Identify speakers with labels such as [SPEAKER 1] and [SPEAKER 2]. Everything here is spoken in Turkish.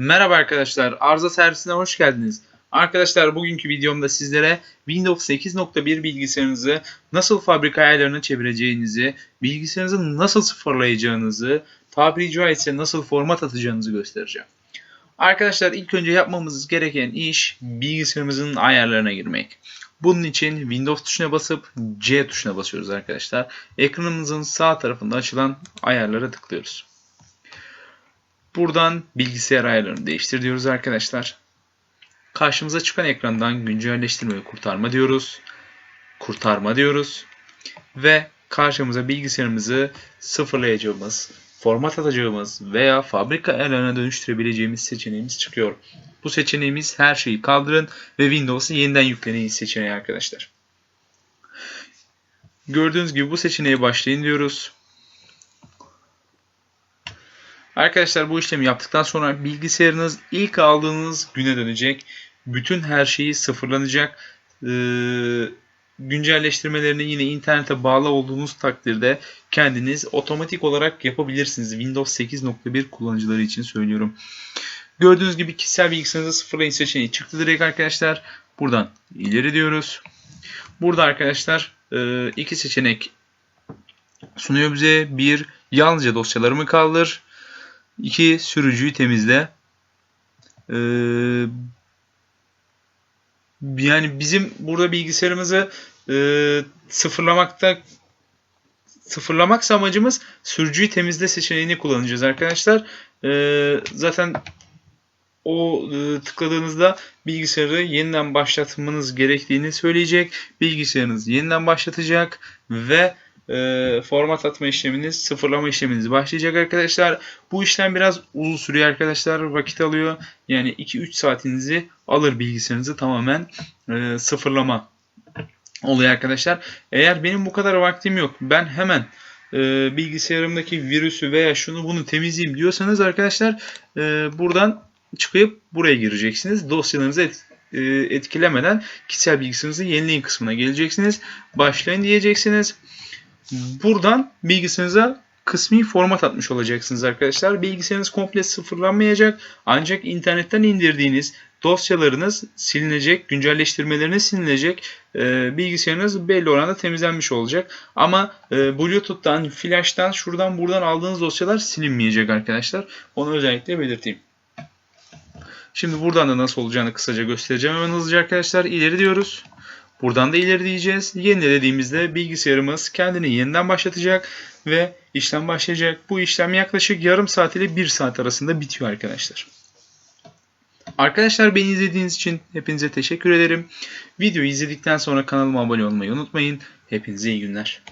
[SPEAKER 1] Merhaba arkadaşlar, arıza servisine hoş geldiniz. Arkadaşlar bugünkü videomda sizlere Windows 8.1 bilgisayarınızı nasıl fabrika ayarlarına çevireceğinizi, bilgisayarınızı nasıl sıfırlayacağınızı, tabiri caizse nasıl format atacağınızı göstereceğim. Arkadaşlar ilk önce yapmamız gereken iş bilgisayarımızın ayarlarına girmek. Bunun için Windows tuşuna basıp C tuşuna basıyoruz arkadaşlar. Ekranımızın sağ tarafında açılan ayarlara tıklıyoruz. Buradan bilgisayar ayarlarını değiştir diyoruz arkadaşlar. Karşımıza çıkan ekrandan güncelleştirme ve kurtarma diyoruz. Kurtarma diyoruz. Ve karşımıza bilgisayarımızı sıfırlayacağımız, format atacağımız veya fabrika ayarlarına dönüştürebileceğimiz seçeneğimiz çıkıyor. Bu seçeneğimiz her şeyi kaldırın ve Windows'u yeniden yükleneyi seçeneği arkadaşlar. Gördüğünüz gibi bu seçeneğe başlayın diyoruz. Arkadaşlar bu işlemi yaptıktan sonra bilgisayarınız ilk aldığınız güne dönecek. Bütün her şeyi sıfırlanacak. Ee, güncelleştirmelerini yine internete bağlı olduğunuz takdirde kendiniz otomatik olarak yapabilirsiniz. Windows 8.1 kullanıcıları için söylüyorum. Gördüğünüz gibi kişisel bilgisayarınızı sıfırlayın seçeneği çıktı direkt arkadaşlar. Buradan ileri diyoruz. Burada arkadaşlar e, iki seçenek sunuyor bize. Bir yalnızca dosyalarımı kaldır. 2. Sürücüyü temizle. Ee, yani bizim burada bilgisayarımızı e, sıfırlamakta sıfırlamaksa amacımız sürücüyü temizle seçeneğini kullanacağız arkadaşlar. Ee, zaten o e, tıkladığınızda bilgisayarı yeniden başlatmanız gerektiğini söyleyecek. Bilgisayarınız yeniden başlatacak ve e, format atma işleminiz, sıfırlama işleminiz başlayacak arkadaşlar. Bu işlem biraz uzun sürüyor arkadaşlar. Vakit alıyor. Yani 2-3 saatinizi alır bilgisayarınızı tamamen e, sıfırlama oluyor arkadaşlar. Eğer benim bu kadar vaktim yok. Ben hemen e, bilgisayarımdaki virüsü veya şunu bunu temizleyeyim diyorsanız arkadaşlar e, buradan çıkıp buraya gireceksiniz. Dosyalarınızı et, e, etkilemeden kişisel bilgisayarınızı yenileyin kısmına geleceksiniz. Başlayın diyeceksiniz. Buradan bilgisayarınıza kısmi format atmış olacaksınız arkadaşlar. Bilgisayarınız komple sıfırlanmayacak. Ancak internetten indirdiğiniz dosyalarınız silinecek, güncelleştirmeleriniz silinecek. E, bilgisayarınız belli oranda temizlenmiş olacak. Ama e, Bluetooth'tan, flash'tan, şuradan buradan aldığınız dosyalar silinmeyecek arkadaşlar. Onu özellikle belirteyim. Şimdi buradan da nasıl olacağını kısaca göstereceğim hemen hızlıca arkadaşlar. İleri diyoruz. Buradan da ileri diyeceğiz. Yenile dediğimizde bilgisayarımız kendini yeniden başlatacak ve işlem başlayacak. Bu işlem yaklaşık yarım saat ile bir saat arasında bitiyor arkadaşlar. Arkadaşlar beni izlediğiniz için hepinize teşekkür ederim. Videoyu izledikten sonra kanalıma abone olmayı unutmayın. Hepinize iyi günler.